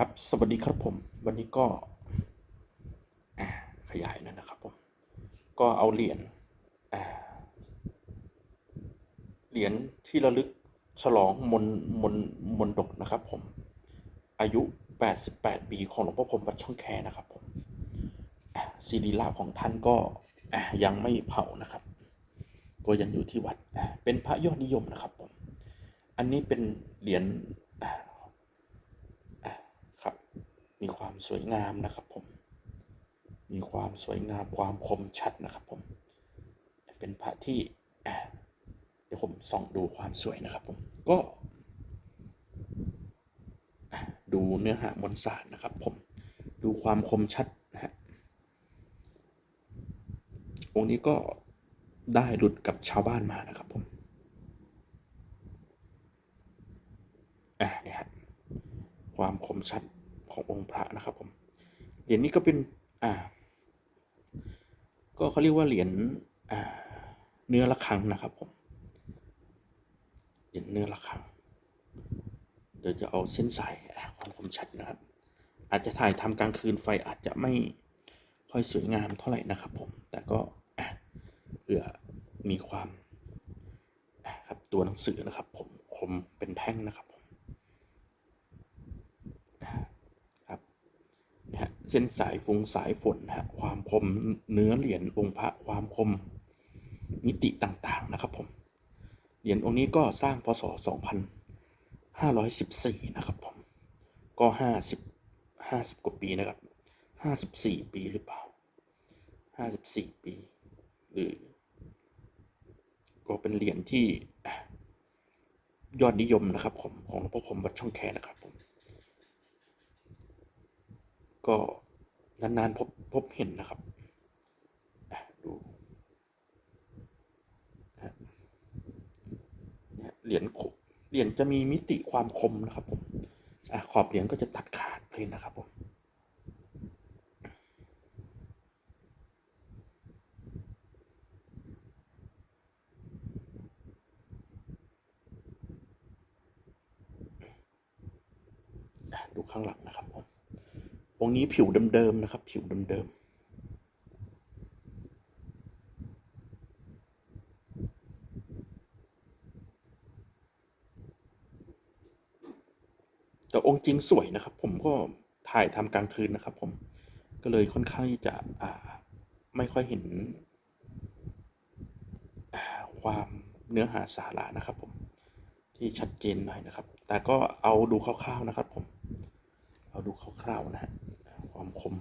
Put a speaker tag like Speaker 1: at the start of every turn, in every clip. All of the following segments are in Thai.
Speaker 1: ครับสวัสดีครับผม วันนี้ก็ขยายนั่นนะครับผม ก็เอาเหรียญเหรียญที่ระลึกฉลองมนมนมนดกนะครับผม อายุ 88 ปีของหลวงพ่อพรมวัดช่องแคนะครับผมซีดีลาของท่านก็ยังไม่เผานะครับ ก็ยังอยู่ที่วัดเป็นพระยอดนิยมนะครับผม อันนี้เป็นเหรียญอ่า ครับ มีความสวยงามนะครับผม มีความสวยงามความคมชัดนะครับผม เป็นพระที่เดี๋ยวผมส่องดูความสวยนะครับผมก็ดูเนื้อหามวลสารนะครับผมดูความคมชัดนะฮะองค์นี้ก็ได้หลุดกับชาวบ้านมานะครับผมอะเนี่ยฮะความคมชัด ขององค์พระนะครับผมเหรียญนี้ก็เป็นอ่า ก็เขาเรียกว่าเหรียญอ่าเนื้อระฆังนะครับผมเหรียญเนื้อระฆัง เดี๋ยวจะเอาเส้นสายความคมชัดนะครับ อาจจะถ่ายทำกลางคืนไฟอาจจะไม่ค่อยสวยงามเท่าไหร่นะครับผม แต่ก็เพื่อมีความครับตัวหนังสือนะครับ ผมคมเป็นแท่งนะครับผมครับนะฮะ เส้นสายฟงสายฝนฮะความคมเนื้อเหรียญองค์พระความคมนิติต่างๆนะครับผม เหรียญองค์นี้ก็สร้างพศ 2514 นะครับผม ก็ 50 50 กว่าปีนะครับ 54 ปีหรือเปล่า 54 ปี หรือ ก็เป็นเหรียญที่ยอดนิยมนะครับผม ของหลวงพ่อผมวัดช่องแคนะครับผม ก็นานๆพบพบเห็นนะครับดูเหรียญเหรียญจะมีมิติความคมนะครับผมอขอบเหรียญก็จะตัดขาดเลยนะครับผมดูข้างหลังนะครับ องค์นี้ผิวเดิมๆนะครับ ผิวเดิมๆแต่องค์จริงสวยนะครับ ผมก็ถ่ายทำกลางคืนนะครับ ผมก็เลยค่อนข้างที่จะอ่า ไม่ค่อยเห็นความเนื้อหาสาระนะครับผมที่ชัดเจนหน่อยนะครับ แต่ก็เอาดูคร่าวๆนะครับผม เอาดูคร่าวๆนะฮะ ความคม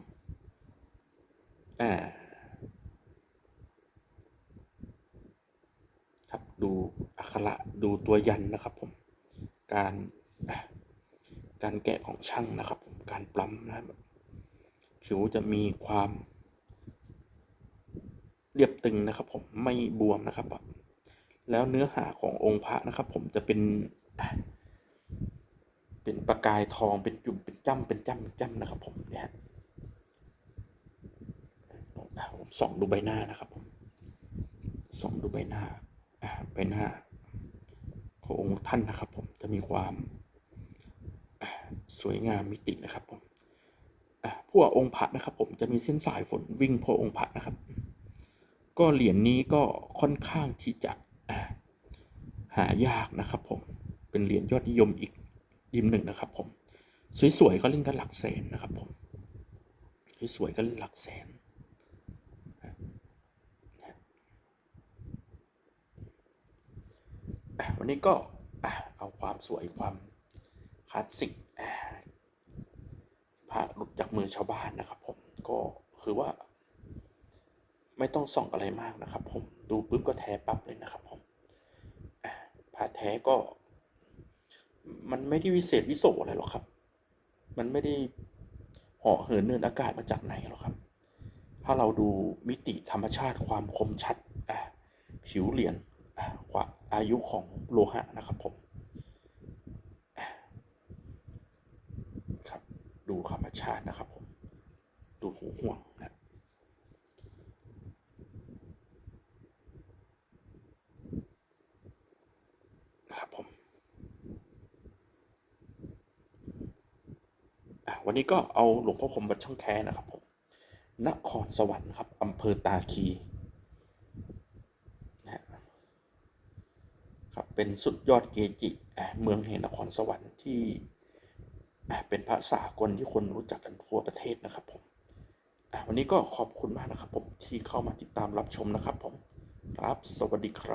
Speaker 1: อ่าครับดูอักขระดูตัวยันนะครับผม การการแกะของช่างนะครับผมการปล้ำนะครับผิวจะมีความเรียบตึงนะครับผมไม่บวมนะครับแล้วเนื้อหาขององค์พระนะครับ ผมจะเป็น เป็นประกายทองเป็นจุ่มเป็นจ้ำเป็นจ้ำเป็นจ้ำนะครับผมเนี่ยฮะอะผม ส่องดูใบหน้านะครับผมส่องดูใบหน้าอะใบหน้าขององค์ท่านนะครับ ผมจะมีความสวยงามมิตินะครับผมอะพวกองค์พระนะครับ ผมจะมีเส้นสายฝนวิ่งพวกองค์พระนะครับ ก็เหรียญนี้ก็ค่อนข้างที่จะอะหายากนะครับ ผมเป็นเหรียญยอดนิยมอีกยิมหนึ่งนะครับ ผม สวยๆก็เล่นกันหลักแสนนะครับ ผมสวยๆก็เล่นหลักแสนอะ วันนี้ก็เอาความสวยความคลาสสิกพระหลุดจากมือชาวบ้านนะครับ ผมก็คือว่า ไม่ต้องส่องอะไรมากนะครับ ผมดูปุ๊บก็แท้ปั๊บเลยนะครับ ผมพระแท้ก็ มันไม่ได้วิเศษวิโสอะไรหรอกครับ มันไม่ได้เหาะเหินเนินอากาศมาจากไหนหรอกครับ ถ้าเราดูมิติธรรมชาติความคมชัดผิวเหรียญ กว่าอายุของโลหะนะครับผมครับดูธรรมชาตินะครับผมดูหูห่วงนะนะครับผมวันนี้ก็เอาหลวงพ่อคมวัดช่องแคนะครับผมนครสวรรค์ครับอำเภอตาคีนะฮะ ครับเป็นสุดยอดเกจิเมืองแห่งนครสวรรค์ที่เป็นพระสากลที่คนรู้จักกันทั่วประเทศนะครับผมวันนี้ก็ขอบคุณมากนะครับผมที่เข้ามาติดตามรับชมนะครับผมครับ สวัสดีครับ